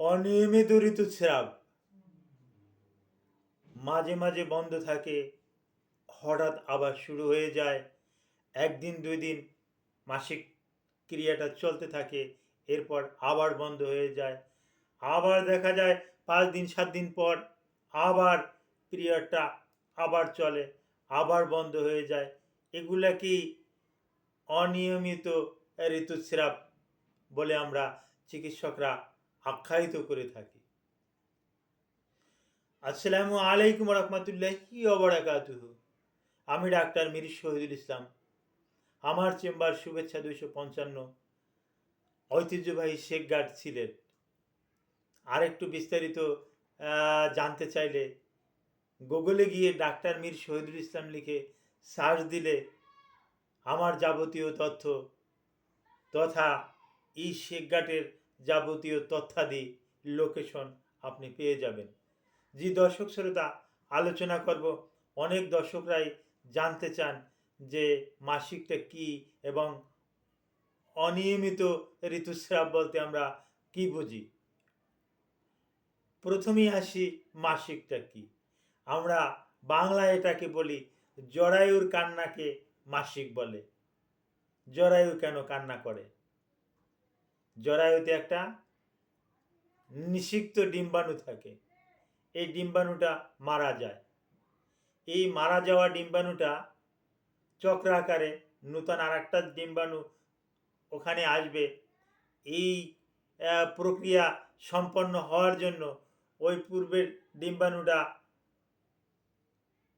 অনিয়মিত ঋতুস্রাব মাঝে মাঝে বন্ধ থাকে, হঠাৎ আবার শুরু হয়ে যায়। একদিন, দুই দিন মাসিক ক্রিয়াটা চলতে থাকে, এরপর আবার বন্ধ হয়ে যায়। আবার দেখা যায় পাঁচ দিন, সাত দিন পর আবার পিরিয়ডটা আবার চলে, আবার বন্ধ হয়ে যায়। এগুলা কি অনিয়মিত ঋতুস্রাব বলে আমরা চিকিৎসকরা আখ্যায়িত করে থাকি। আসসালামু আলাইকুম রহমতুল্লাহি ওবরাকাতুহ আমি ডাক্তার মির শহীদুল ইসলাম। আমার চেম্বার শুভেচ্ছা দুইশো পঞ্চান্ন। ঐতিহ্যবাহী শেখ গার্ড সিলেট। আর একটু বিস্তারিত জানতে চাইলে গুগলে গিয়ে ডাক্তার মীর শহীদুল ইসলাম লিখে সার্চ দিলে আমার যাবতীয় তথ্য তথা এই শেখঘাটের যাবতীয় তথ্যাদি লোকেশন আপনি পেয়ে যাবেন। যে দর্শক শ্রোতা, আলোচনা করব। অনেক দর্শকরাই জানতে চান যে মাসিকটা কি এবং অনিয়মিত ঋতুস্রাব বলতে আমরা কি বুঝি? প্রথমেই আসি মাসিকটা কি। আমরা বাংলায় এটাকে বলি জরায়ুর কান্নাকে মাসিক বলে। জরায়ু কেন কান্না করে? জরায়ুতে একটা নিষিক্ত ডিম্বাণু থাকে। এই ডিম্বাণুটা মারা যায়। এই মারা যাওয়া ডিম্বাণুটা চক্রাকারে নূতন আর একটা ডিম্বাণু ওখানে আসবে। এই প্রক্রিয়া সম্পন্ন হওয়ার জন্য ওই পূর্বের ডিম্বাণুটা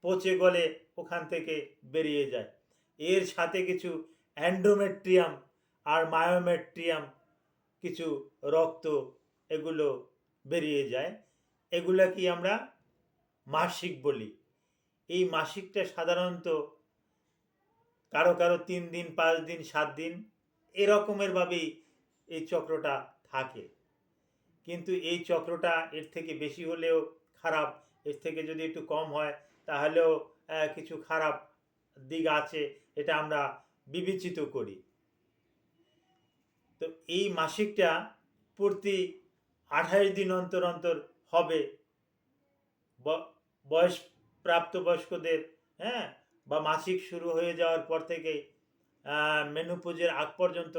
পচে গলে ওখান থেকে বেরিয়ে যায়। এর সাথে কিছু অ্যান্ডোমেট্রিয়াম আর মায়োমেট্রিয়াম কিছু রক্ত এগুলো বেরিয়ে যায়। এগুলা কি আমরা মাসিক বলি। এই মাসিকটা সাধারণত কারও কারও তিন দিন, পাঁচ দিন, সাত দিন এরকমের ভাবেই এই চক্রটা থাকে। কিন্তু এই চক্রটা এর থেকে বেশি হলেও খারাপ, এর থেকে যদি একটু কম হয় তাহলেও কিছু খারাপ দিক আছে, এটা আমরা বিবেচিত করি। তো এই মাসিকটা প্রতি আঠাশ দিন অন্তর অন্তর হবে। বয়স প্রাপ্তবয়স্কদের হ্যাঁ বা মাসিক শুরু হয়ে যাওয়ার পর থেকে মেনুপুজের আগ পর্যন্ত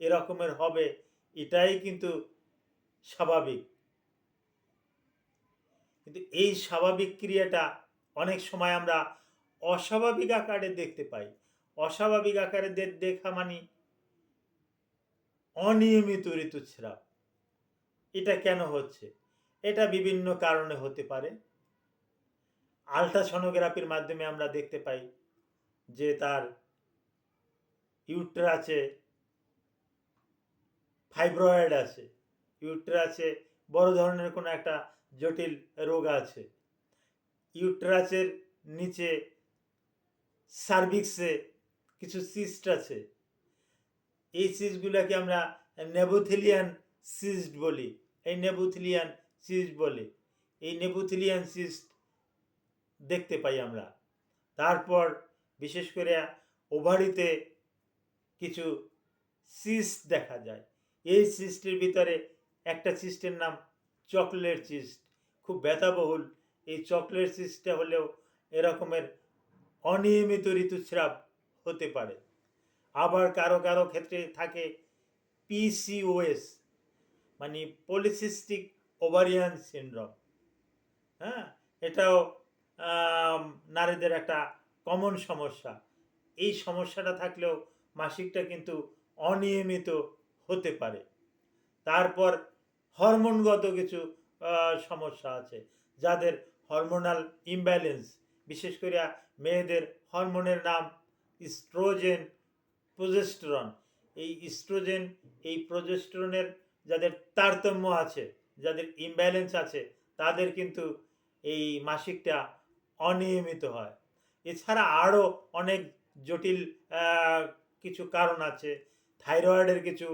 এরকমের হবে। এটাই কিন্তু স্বাভাবিক। কিন্তু এই স্বাভাবিক ক্রিয়াটা অনেক সময় আমরা অস্বাভাবিক আকারে দেখতে পাই। অস্বাভাবিক আকারে দেখা মানে অনিয়মিত ঋতুস্রাব এটা কেন হচ্ছে? এটা বিভিন্ন কারণে হতে পারে। আলট্রাসনোগ্রাফির মাধ্যমে আমরা দেখতে পাই যে তার ইউট্রাসে ফাইব্রয়েড আছে। ইউট্রাসে বড় ধরনের কোনো একটা জটিল রোগ আছে। ইউট্রাসের নিচে সার্ভিক্সে কিছু সিস্ট আছে। এই সিস্টগুলোকে আমরা নেবোথিলিয়ান সিস্ট বলি। এই নেবোথিলিয়ান সিস্ট বলি। এই নেবোথিলিয়ান সিস্ট দেখতে পাই আমরা। তারপর বিশেষ করে ওভারিতে কিছু সিস্ট দেখা যায়। এই সিস্টের ভিতরে একটা সিস্টের নাম চকলেট সিস্ট খুব ব্যথাবহুল। এই চকলেট সিস্টটা হলেও এরকমের অনিয়মিত ঋতুস্রাব হতে পারে। আবার কারও কারও ক্ষেত্রে থাকে পিসিওএস মানে পলিসিস্টিক ওভারিয়ান সিনড্রোম হ্যাঁ এটাও নারীদের একটা কমন সমস্যা। এই সমস্যাটা থাকলেও মাসিকটা কিন্তু অনিয়মিত হতে পারে। তারপর হরমোনগত কিছু সমস্যা আছে, যাদের হরমোনাল ইমব্যালেন্স বিশেষ করে মেয়েদের হরমোনের নাম ইস্ট্রোজেন প্রোজেস্টেরন এই ইস্ট্রোজেন এই প্রোজেস্টেরনের যাদের তারতম্য আছে, যাদের ইমব্যালেন্স আছে, তাদের কিন্তু এই মাসিকটা অনিয়মিত হয়। এছাড়া আরও অনেক জটিল কিছু কারণ আছে। থাইরয়েডের কিছু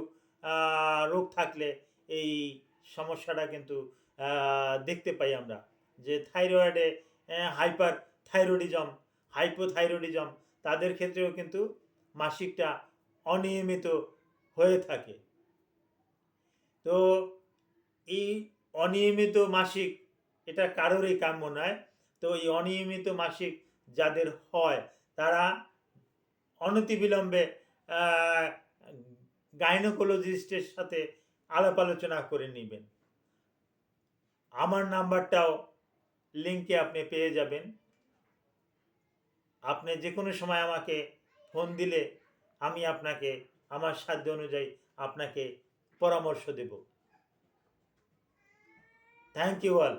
রোগ থাকলে এই সমস্যাটা কিন্তু দেখতে পাই আমরা। যে থাইরয়েডে হাইপার থাইরয়েডিজম হাইপোথাইরয়েডিজম, তাদের ক্ষেত্রেও কিন্তু মাসিকটা অনিয়মিত হয়ে থাকে। তো এই অনিয়মিত মাসিক এটা কারোরই কাম্য নয়। তো এই অনিয়মিত মাসিক যাদের হয়, তারা অনতিবিলম্বে গাইনোকোলজিস্টের সাথে আলাপ আলোচনা করে নেবেন। আমার নাম্বারটাও লিঙ্কে আপনি পেয়ে যাবেন। আপনি যে কোনো সময় আমাকে ফোন দিলে আমি আপনাকে আমার সাধ্য অনুযায়ী আপনাকে পরামর্শ দেব। Thank you all